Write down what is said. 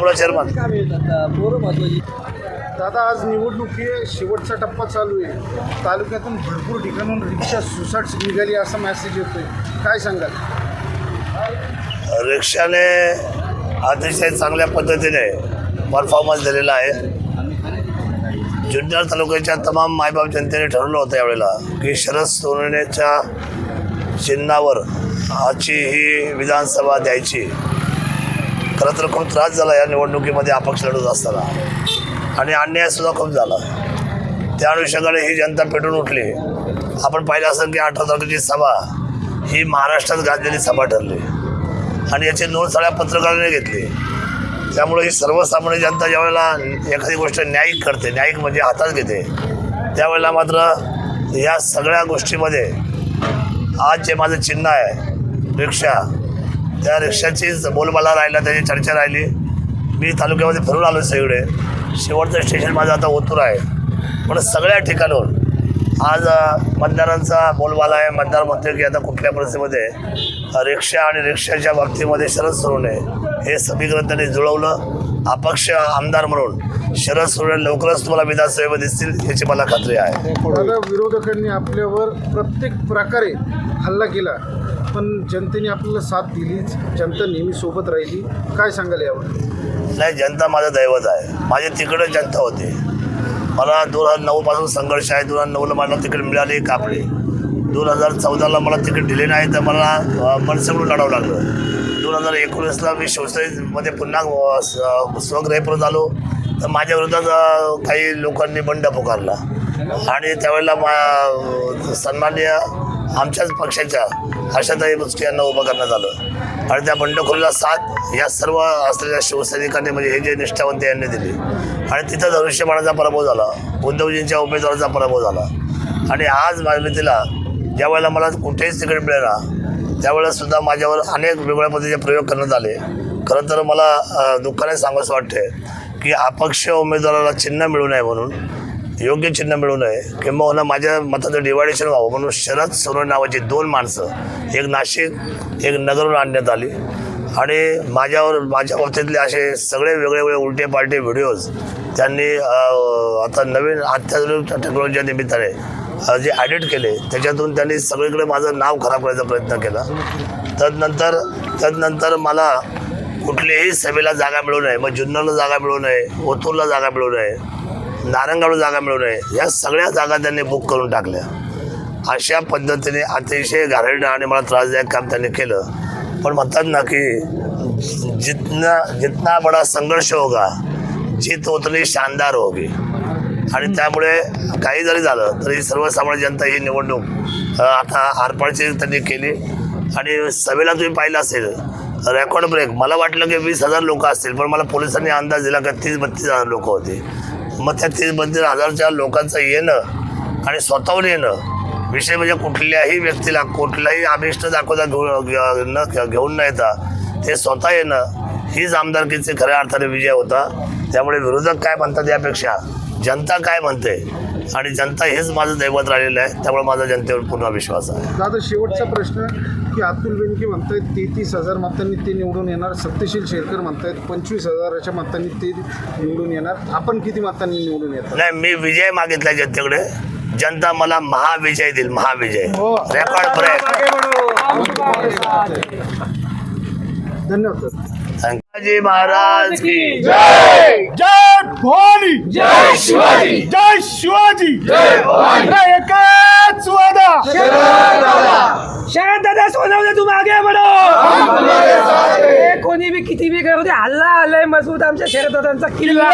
बोला चेअरमन दादा आज निवडणुकी शेवटचा टप्पा चालू आहे. तालुक्यातून भरपूर ठिकाणून रिक्षा सुसाट निघाली असा मेसेज येतोय. काय सांगाल? रिक्षाने अतिशय चांगल्या पद्धतीने परफॉर्मन्स दिलेला आहे. जुन्नर तालुक्याच्या तमाम मायबाप जनतेने ठरवलं होतं यावेळेला की शरद सोनवणेच्या चिन्हावर आजची ही विधानसभा द्यायची. खरं तर खूप त्रास झाला या निवडणुकीमध्ये अपक्ष लढत असताना. आणि अन्यायसुद्धा खूप झाला. त्या अनुषंगाने ही जनता पेटून उठली. आपण पाहिलं असेल की अठरा तारखेची सभा ही महाराष्ट्रात गाजलेली सभा ठरली. आणि याची नोंद सगळ्या पत्रकारांनी घेतली. त्यामुळे ही सर्वसामान्य जनता ज्यावेळेला एखादी गोष्ट न्यायिक करते न्यायिक म्हणजे हातात घेते त्यावेळेला मात्र या सगळ्या गोष्टीमध्ये आज जे माझं चिन्ह आहे रिक्षा. त्या रिक्षाचीच बोलबाला राहिला त्याची चर्चा राहिली. मी तालुक्यामध्ये फिरून आलो सगळे. शेवटचं स्टेशन माझं आता ओतूर आहे. पण सगळ्या ठिकाणून आज मतदारांचा बोलबाला आहे. मतदार म्हणतो की आता कुठल्या परिस्थितीमध्ये रिक्षा आणि रिक्षाच्या बाबतीमध्ये शरद सोडवणे हे समीकरण त्यांनी जुळवलं. अपक्ष आमदार म्हणून शरद सोडवणे लवकरच तुम्हाला विधानसभेमध्ये दिसतील याची मला खात्री आहे. विरोधकांनी आपल्यावर प्रत्येक प्रकारे हल्ला केला. पण जनतेने आपल्याला साथ दिलीच. जनता नेहमी सोबत राहिली. काय सांगाल यावर? नाही जनता माझं दैवत आहे. माझे तिकडं जनता होते. मला दोन हजार नऊपासून संघर्ष आहे. दोन हजार नऊला मला तिकीट मिळाले कापले दोन हजार चौदाला मला तिकीट दिले नाही तर मला मनसेकडून लढावं लागलं. दोन हजार एकोणीसला मी शिवसेनेमध्ये पुन्हा अ, परत आलो तर माझ्या विरोधात काही लोकांनी बंड पुकारला. आणि त्यावेळेला मा सन्माननीय आमच्याच पक्षाच्या आशाताई बुचके यांना उभं करण्यात आलं. आणि त्या बंडखोरीला साथ या सर्व असलेल्या शिवसैनिकांनी म्हणजे हे जे निष्ठावंत यांनी दिली. आणि तिथं धनुष्यबाणाचा पराभव झाला. उद्धवजींच्या उमेदवाराचा पराभव झाला. आणि आज मालमितीला ज्या वेळेला मला कुठेही तिकीट मिळेना त्यावेळेस सुद्धा माझ्यावर अनेक वेगवेगळ्या पद्धतीचे प्रयोग करण्यात आले. खरं तर मला दुःखाने सांगावंसं वाटते की अपक्ष उमेदवाराला चिन्ह मिळू नये म्हणून योग्य चिन्ह मिळू नये. किंबहुना माझ्या मताचं डिवायडेशन व्हावं. म्हणून शरद सोनवणे नावाची दोन माणसं एक नाशिक एक नगरहून आणण्यात आली. आणि माझ्यावर माझ्या बाबतीतले असे सगळे वेगळे वेगळे उलटे पालटे व्हिडिओज त्यांनी आता नवीन अत्याधुनिक टेक्नॉलॉजीच्या निमित्ताने जे ॲडिट केले त्याच्यातून त्यांनी सगळीकडे माझं नाव खराब करायचा प्रयत्न केला. तदनंतर तदनंतर मला कुठल्याही सभेला जागा मिळू नये. मग जुन्नरला जागा मिळू नये ओतूरला जागा मिळू नये. नारंगावला जागा मिळू नये या सगळ्या जागा त्यांनी बुक करून टाकल्या. अशा पद्धतीने अतिशय घाणेरडं आणि मला त्रासदायक काम त्यांनी केलं. पण म्हणतात ना की जितना जितना बडा संघर्ष होगा जीत उतनी शानदार होगी. आणि त्यामुळे काही जरी झालं तरी सर्वसामान्य जनता ही निवडणूक आता आरपाडची त्यांनी केली. आणि सभेला तुम्ही पाहिलं असेल रेकॉर्ड ब्रेक मला वाटलं की वीस हजार लोक असतील पण मला पोलिसांनी अंदाज दिला की तीस बत्तीस हजार लोक होते. मग त्या तीस हजारच्या लोकांचं येणं आणि स्वतःहून येणं विषय म्हणजे कुठल्याही व्यक्तीला कुठलाही अभिष्ट दाखवता घेऊन न घेऊन न येता ते स्वतः येणं हीच आमदारकीचे खऱ्या अर्थाने विजय होता. त्यामुळे विरोधक काय म्हणतात यापेक्षा जनता काय म्हणते आणि जनता हेच माझं दैवत राहिलेलं आहे त्यामुळे माझा जनतेवर पूर्ण विश्वास आहे. दादा शेवटचा प्रश्न की अतुल बेनके म्हणतायत तेहतीस हजार मतांनी ते निवडून येणार सत्यशील शेरकर म्हणतायत पंचवीस हजाराच्या मतांनी ते निवडून येणार. आपण किती मतांनी निवडून येतात? नाही मी विजय मागितला जनतेकडे. जनता मला महाविजय देईल महाविजय. हो. रेकॉर्ड ब्रेक धन्यवाद सर थँक्यू महाराज की जय! भवानी। जय शिवाजी। जय शिवाजी। जय भवानी। एकच वादा। शरद दादा सोनवणे तुम आगे हे कोणी बी किती बी करू दे. हल्ला आलाय मजबूत आमच्या शरद दादांचा किल्ला.